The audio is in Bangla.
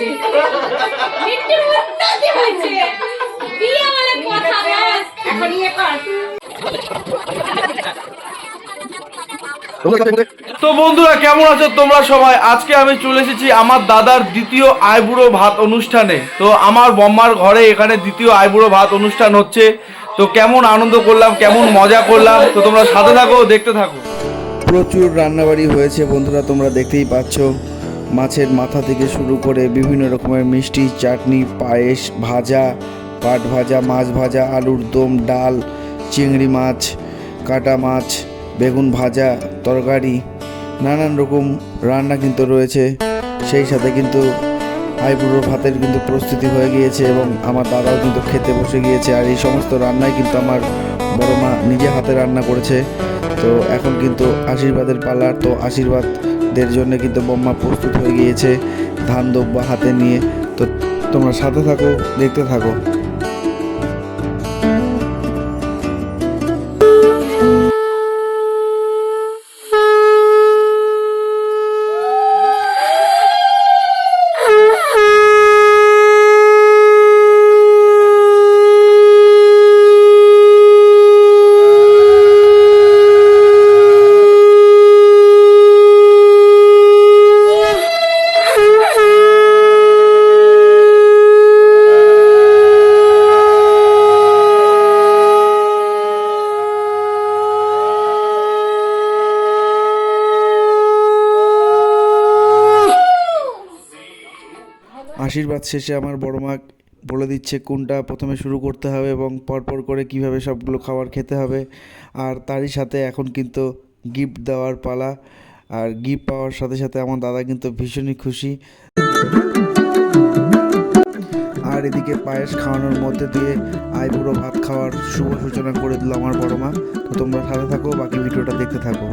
হয়েছে মিন্টুর উন্নতি হয়েছে বিয়ে বলে কথা বাস এখন ইয়ে কর। তো বন্ধুরা কেমন আছো তোমরা সবাই? আজকে আমি চলে এসেছি আমার দাদার দ্বিতীয় আইবুড়ো ভাত অনুষ্ঠানে। তো আমার বম্মার ঘরে এখানে দ্বিতীয় আইবুড়ো ভাত অনুষ্ঠান হচ্ছে। তো কেমন আনন্দ করলাম কেমন মজা করলাম। তো তোমরা সাথে থাকো দেখতে থাকো। প্রচুর রান্নাবাড়ি হয়েছে বন্ধুরা তোমরা দেখতেই পাচ্ছ। মাছের মাথা থেকে শুরু করে বিভিন্ন রকমের মিষ্টি, চাটনি, পায়েস, ভাজা, পাট ভাজা, মাছ ভাজা, আলুর দম, ডাল, চিংড়ি মাছ, কাটা মাছ, বেগুন ভাজা, তরকারি, নানান রকম রান্না কিন্তু রয়েছে। সেই সাথে কিন্তু আইবুড়োর ভাতের কিন্তু প্রস্তুতি হয়ে গিয়েছে এবং আমার দাদাও কিন্তু খেতে বসে গিয়েছে আর এই সমস্ত রান্নাই কিন্তু আমার বড় মা নিজে হাতে রান্না করেছে। তো এখন কিন্তু আশীর্বাদের পালার তো আশীর্বাদদের জন্য কিন্তু বোম্মা প্রস্তুত হয়ে গিয়েছে, ধান দব্বা হাতে নিয়ে। তো তোমরা সাথে থাকো, দেখতে থাকো। আশীর্বাদ শেষে আমার বড় মা বলে দিচ্ছে কোনটা প্রথমে শুরু করতে হবে এবং পরপর করে কীভাবে সবগুলো খাবার খেতে হবে। আর তারই সাথে এখন কিন্তু গিফট দেওয়ার পালা। আর গিফট পাওয়ার সাথে সাথে আমার দাদা কিন্তু ভীষণই খুশি। আর এদিকে পায়েস খাওয়ানোর মধ্যে দিয়ে আইবুড়ো ভাত খাওয়ার শুভ সূচনা করে দিল আমার বড় মা। তো তোমরা সাথে থাকো, বাকি ভিডিওটা দেখতে থাকো।